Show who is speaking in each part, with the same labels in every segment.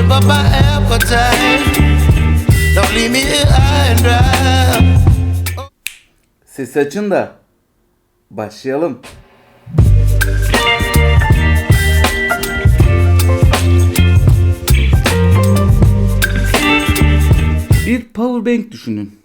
Speaker 1: whip up my appetite. Don't leave me high and dry.
Speaker 2: Ses açın da başlayalım. Bir powerbank düşünün.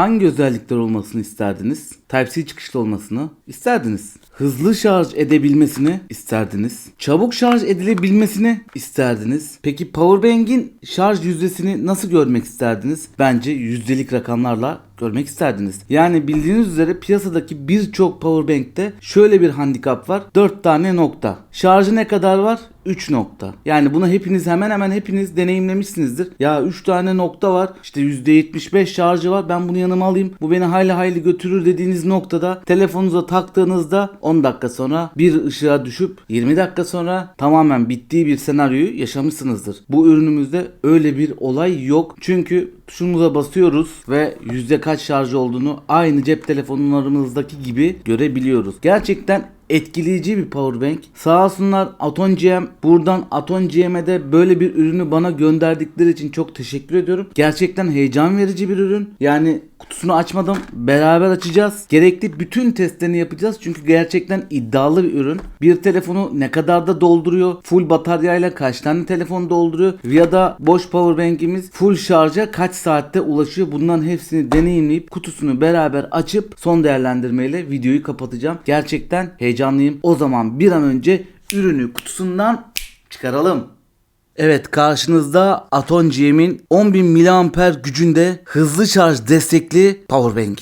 Speaker 2: Hangi özellikler olmasını isterdiniz? Type-C çıkışlı olmasını isterdiniz. Hızlı şarj edebilmesini isterdiniz. Çabuk şarj edilebilmesini isterdiniz. Peki powerbank'in şarj yüzdesini nasıl görmek isterdiniz? Bence yüzdelik rakamlarla görmek isterdiniz. Yani bildiğiniz üzere piyasadaki birçok powerbank'te şöyle bir handikap var. 4 tane nokta. Şarjı ne kadar var? 3 nokta. Yani bunu hepiniz hemen hemen hepiniz deneyimlemişsinizdir. Ya 3 tane nokta var. İşte %75 şarjı var. Ben bunu yanıma alayım. Bu beni hayli hayli götürür dediğiniz noktada telefonunuza taktığınızda 10 dakika sonra bir ışığa düşüp 20 dakika sonra tamamen bittiği bir senaryoyu yaşamışsınızdır. Bu ürünümüzde öyle bir olay yok. Çünkü tuşumuza basıyoruz ve yüzde kaç şarj olduğunu aynı cep telefonlarımızdaki gibi görebiliyoruz. Gerçekten etkileyici bir powerbank. Sağ olsunlar Aton GM. Buradan Aton GM'e de böyle bir ürünü bana gönderdikleri için çok teşekkür ediyorum. Gerçekten heyecan verici bir ürün. Yani kutusunu açmadım. Beraber açacağız. Gerekli bütün testlerini yapacağız. Çünkü gerçekten iddialı bir ürün. Bir telefonu ne kadar da dolduruyor? Full bataryayla kaç tane telefon dolduruyor? Ya da boş powerbank'imiz full şarja kaç saatte ulaşıyor? Bunların hepsini deneyimleyip kutusunu beraber açıp son değerlendirmeyle videoyu kapatacağım. Gerçekten heyecanlıyım. O zaman bir an önce ürünü kutusundan çıkaralım. Evet karşınızda Aton GM'in 10.000 mAh gücünde hızlı şarj destekli powerbank.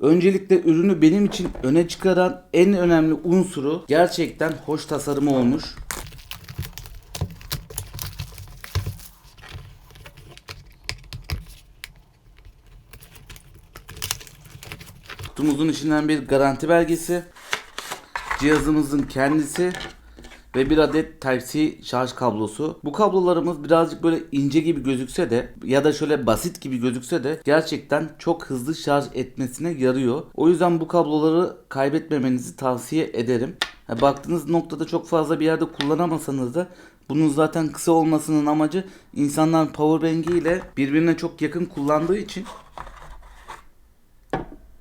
Speaker 2: Öncelikle ürünü benim için öne çıkaran en önemli unsuru gerçekten hoş tasarımı olmuş. Kutumuzun içinden bir garanti belgesi, cihazımızın kendisi ve bir adet Type-C şarj kablosu. Bu kablolarımız birazcık böyle ince gibi gözükse de ya da şöyle basit gibi gözükse de gerçekten çok hızlı şarj etmesine yarıyor. O yüzden bu kabloları kaybetmemenizi tavsiye ederim. Baktığınız noktada çok fazla bir yerde kullanamasanız da bunun zaten kısa olmasının amacı insanlar powerbank ile birbirine çok yakın kullandığı için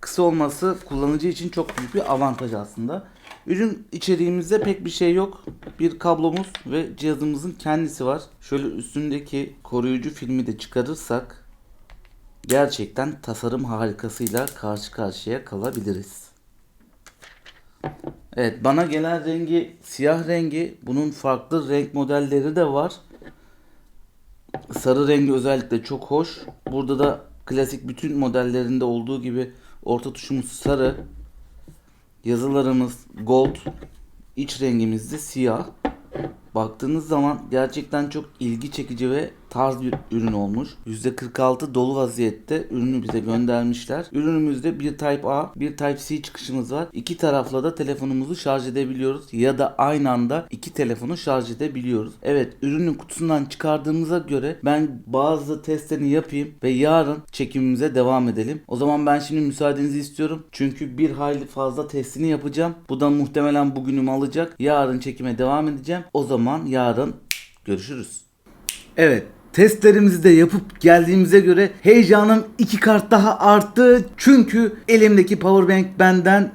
Speaker 2: kısa olması kullanıcı için çok büyük bir avantaj aslında. Ürün içeriğimizde pek bir şey yok. Bir kablomuz ve cihazımızın kendisi var. Şöyle üstündeki koruyucu filmi de çıkarırsak gerçekten tasarım harikasıyla karşı karşıya kalabiliriz. Evet bana gelen rengi siyah rengi. Bunun farklı renk modelleri de var. Sarı rengi özellikle çok hoş. Burada da klasik bütün modellerinde olduğu gibi orta tuşumuz sarı. Yazılarımız gold. iç rengimiz de siyah. Baktığınız zaman gerçekten çok ilgi çekici ve tarz bir ürün olmuş. %46 dolu vaziyette ürünü bize göndermişler. Ürünümüzde bir Type A, bir Type C çıkışımız var. İki tarafla da telefonumuzu şarj edebiliyoruz ya da aynı anda iki telefonu şarj edebiliyoruz. Evet, ürünün kutusundan çıkardığımıza göre ben bazı testlerini yapayım ve yarın çekimimize devam edelim. O zaman ben şimdi müsaadenizi istiyorum. Çünkü bir hayli fazla testini yapacağım. Bu da muhtemelen bugünümü alacak. Yarın çekime devam edeceğim. O zaman yarın görüşürüz. Evet testlerimizi de yapıp geldiğimize göre heyecanım iki kart daha arttı. Çünkü elimdeki powerbank benden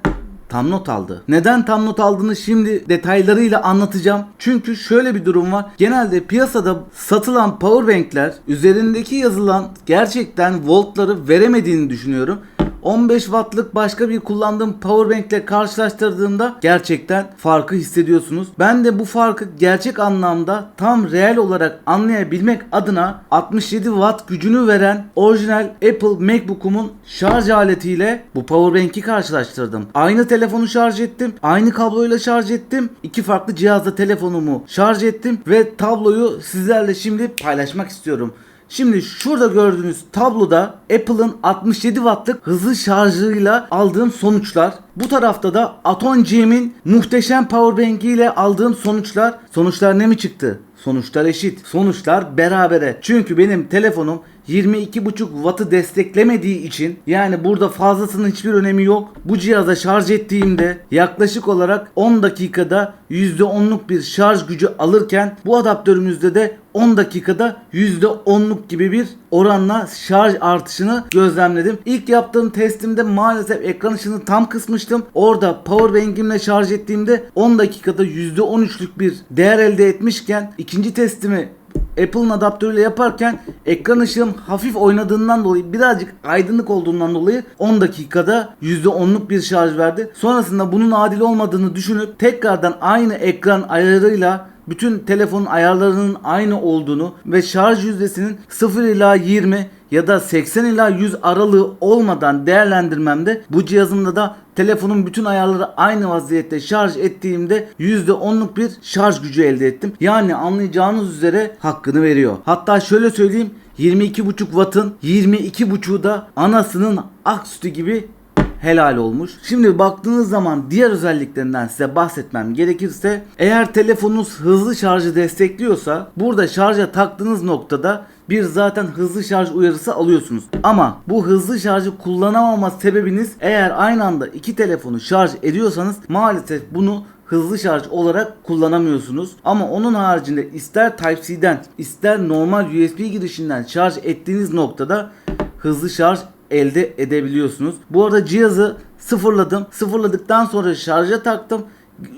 Speaker 2: tam not aldı. Neden tam not aldığını şimdi detaylarıyla anlatacağım. Çünkü şöyle bir durum var. Genelde piyasada satılan powerbankler üzerindeki yazılan gerçekten voltları veremediğini düşünüyorum. 15 wattlık başka bir kullandığım powerbank ile karşılaştırdığımda gerçekten farkı hissediyorsunuz. Ben de bu farkı gerçek anlamda tam reel olarak anlayabilmek adına 67 watt gücünü veren orijinal Apple MacBook'umun şarj aletiyle bu powerbank'i karşılaştırdım. Aynı telefonu şarj ettim. Aynı kabloyla şarj ettim. İki farklı cihazda telefonumu şarj ettim ve tabloyu sizlerle şimdi paylaşmak istiyorum. Şimdi şurada gördüğünüz tabloda Apple'ın 67 wattlık hızlı şarjıyla aldığım sonuçlar. Bu tarafta da Aton GM'in muhteşem powerbank ile aldığım sonuçlar. Sonuçlar ne mi çıktı? Sonuçlar eşit. Sonuçlar berabere. Çünkü benim telefonum 22.5 wattı desteklemediği için yani burada fazlasının hiçbir önemi yok. Bu cihaza şarj ettiğimde yaklaşık olarak 10 dakikada %10'luk bir şarj gücü alırken bu adaptörümüzde de 10 dakikada %10'luk gibi bir oranla şarj artışını gözlemledim. İlk yaptığım testimde maalesef ekran ışığını tam kısmıştım. Orada powerbank'imle şarj ettiğimde 10 dakikada %13'lük bir değer elde etmişken ikinci testimi Apple'ın adaptörüyle yaparken ekran ışığım hafif oynadığından dolayı birazcık aydınlık olduğundan dolayı 10 dakikada %10'luk bir şarj verdi. Sonrasında bunun adil olmadığını düşünüp tekrardan aynı ekran ayarıyla bütün telefonun ayarlarının aynı olduğunu ve şarj yüzdesinin 0 ila 20 ya da 80 ila 100 aralığı olmadan değerlendirmemde bu cihazımda da telefonun bütün ayarları aynı vaziyette şarj ettiğimde %10'luk bir şarj gücü elde ettim. Yani anlayacağınız üzere hakkını veriyor. Hatta şöyle söyleyeyim 22.5 wattın 22.5'u da anasının ak sütü gibi helal olmuş. Şimdi baktığınız zaman diğer özelliklerinden size bahsetmem gerekirse eğer telefonunuz hızlı şarjı destekliyorsa burada şarja taktığınız noktada bir zaten hızlı şarj uyarısı alıyorsunuz. Ama bu hızlı şarjı kullanamama sebebiniz eğer aynı anda iki telefonu şarj ediyorsanız maalesef bunu hızlı şarj olarak kullanamıyorsunuz. Ama onun haricinde ister Type-C'den ister normal USB girişinden şarj ettiğiniz noktada hızlı şarj elde edebiliyorsunuz. Bu arada cihazı sıfırladım. Sıfırladıktan sonra şarja taktım.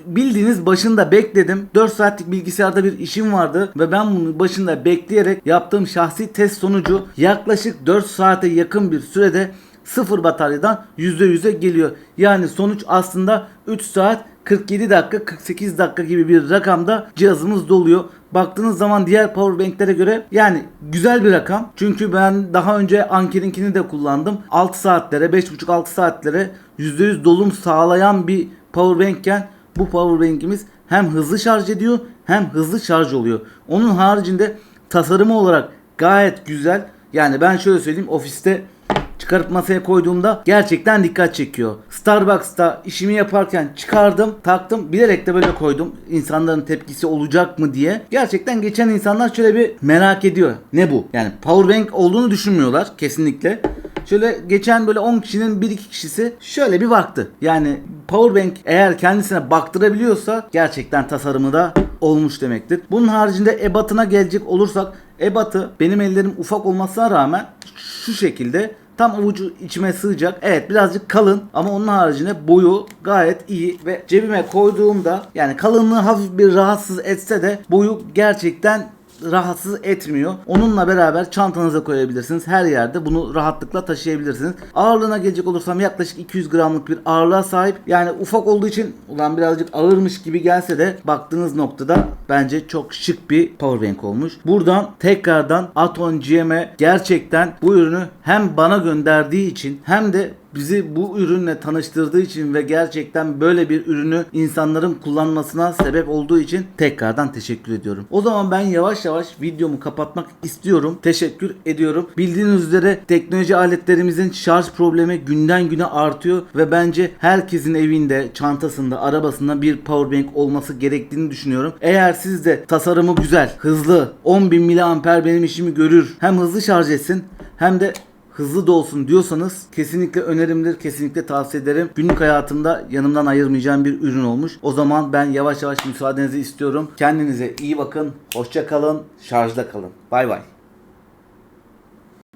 Speaker 2: Bildiğiniz başında bekledim. 4 saatlik bilgisayarda bir işim vardı ve ben bunu başında bekleyerek yaptığım şahsi test sonucu yaklaşık 4 saate yakın bir sürede sıfır bataryadan %100'e geliyor. Yani sonuç aslında 3 saat 47 dakika 48 dakika gibi bir rakamda cihazımız doluyor. Baktığınız zaman diğer powerbanklere göre yani güzel bir rakam. Çünkü ben daha önce Anker'inkini de kullandım. 6 saatlere 5,5-6 saatlere %100 dolum sağlayan bir powerbankken bu powerbankimiz hem hızlı şarj ediyor hem hızlı şarj oluyor. Onun haricinde tasarımı olarak gayet güzel. Yani ben şöyle söyleyeyim ofiste çıkarıp masaya koyduğumda gerçekten dikkat çekiyor. Starbucks'ta işimi yaparken çıkardım, taktım. Bilerek de böyle koydum. İnsanların tepkisi olacak mı diye. Gerçekten geçen insanlar şöyle bir merak ediyor. Ne bu? Yani powerbank olduğunu düşünmüyorlar kesinlikle. Şöyle geçen böyle 10 kişinin 1-2 kişisi şöyle bir baktı. Yani powerbank eğer kendisine baktırabiliyorsa gerçekten tasarımı da olmuş demektir. Bunun haricinde ebatına gelecek olursak ebatı benim ellerim ufak olmasına rağmen şu şekilde Tam avucu içime sığacak. Evet birazcık kalın ama onun haricinde boyu gayet iyi ve cebime koyduğumda yani kalınlığı hafif bir rahatsız etse de boyu gerçekten rahatsız etmiyor. Onunla beraber çantanıza koyabilirsiniz. Her yerde bunu rahatlıkla taşıyabilirsiniz. Ağırlığına gelecek olursam yaklaşık 200 gramlık bir ağırlığa sahip. Yani ufak olduğu için ulan birazcık ağırmış gibi gelse de baktığınız noktada bence çok şık bir powerbank olmuş. Buradan tekrardan Aton GM'e gerçekten bu ürünü hem bana gönderdiği için hem de bizi bu ürünle tanıştırdığı için ve gerçekten böyle bir ürünü insanların kullanmasına sebep olduğu için tekrardan teşekkür ediyorum. O zaman ben yavaş yavaş videomu kapatmak istiyorum. Teşekkür ediyorum. Bildiğiniz üzere teknoloji aletlerimizin şarj problemi günden güne artıyor ve bence herkesin evinde, çantasında, arabasında bir powerbank olması gerektiğini düşünüyorum. Eğer siz de tasarımı güzel, hızlı, 10.000 mAh benim işimi görür, hem hızlı şarj etsin hem de hızlı da olsun diyorsanız kesinlikle önerimdir, kesinlikle tavsiye ederim. Günlük hayatımda yanımdan ayırmayacağım bir ürün olmuş. O zaman ben yavaş yavaş müsaadenizi istiyorum. Kendinize iyi bakın, hoşça kalın, şarjda kalın. Bay bay.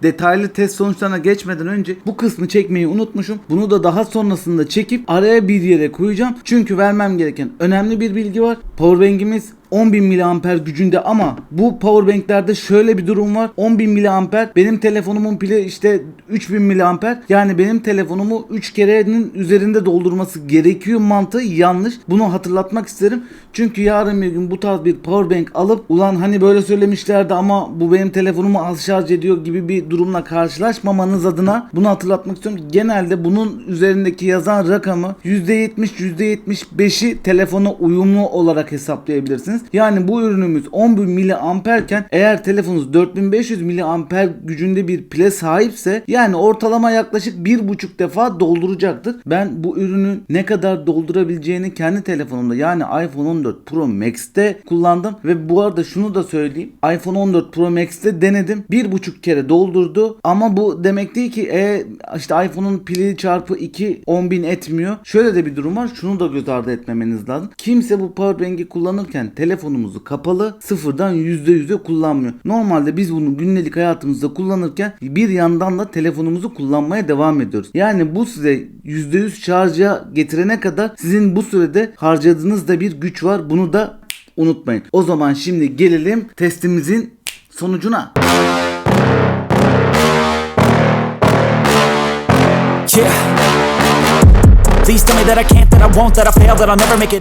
Speaker 2: Detaylı test sonuçlarına geçmeden önce bu kısmı çekmeyi unutmuşum. Bunu da daha sonrasında çekip araya bir yere koyacağım. Çünkü vermem gereken önemli bir bilgi var. Powerbank'imiz 10.000 mAh gücünde ama bu powerbanklerde şöyle bir durum var. 10.000 mAh benim telefonumun pili işte 3000 mAh yani benim telefonumu 3 kerenin üzerinde doldurması gerekiyor mantığı yanlış. Bunu hatırlatmak isterim. Çünkü yarın bir gün bu tarz bir powerbank alıp ulan hani böyle söylemişlerdi ama bu benim telefonumu az şarj ediyor gibi bir durumla karşılaşmamanız adına bunu hatırlatmak istiyorum. Genelde bunun üzerindeki yazan rakamı %70 %75'i telefona uyumlu olarak hesaplayabilirsiniz. İsterdiniz. Yani bu ürünümüz 10.000 miliamperken eğer telefonunuz 4500 miliamper gücünde bir pile sahipse yani ortalama yaklaşık bir buçuk defa dolduracaktır. Ben bu ürünün ne kadar doldurabileceğini kendi telefonumda yani iPhone 14 Pro Max'te kullandım ve bu arada şunu da söyleyeyim. iPhone 14 Pro Max'te denedim. Bir buçuk kere doldurdu ama bu demek değil ki e, işte iPhone'un pili çarpı 2 10.000 etmiyor. Şöyle de bir durum var. Şunu da göz ardı etmemeniz lazım. Kimse bu powerbank'i kullanırken telefonumuzu kapalı sıfırdan %100'e kullanmıyor. Normalde biz bunu günlük hayatımızda kullanırken bir yandan da telefonumuzu kullanmaya devam ediyoruz. Yani bu size %100 şarja getirene kadar sizin bu sürede harcadığınız da bir güç var. Bunu da unutmayın. O zaman şimdi gelelim testimizin sonucuna.
Speaker 3: Yeah. Please tell me that I can't, that I won't, that I fail, that I'll never make it.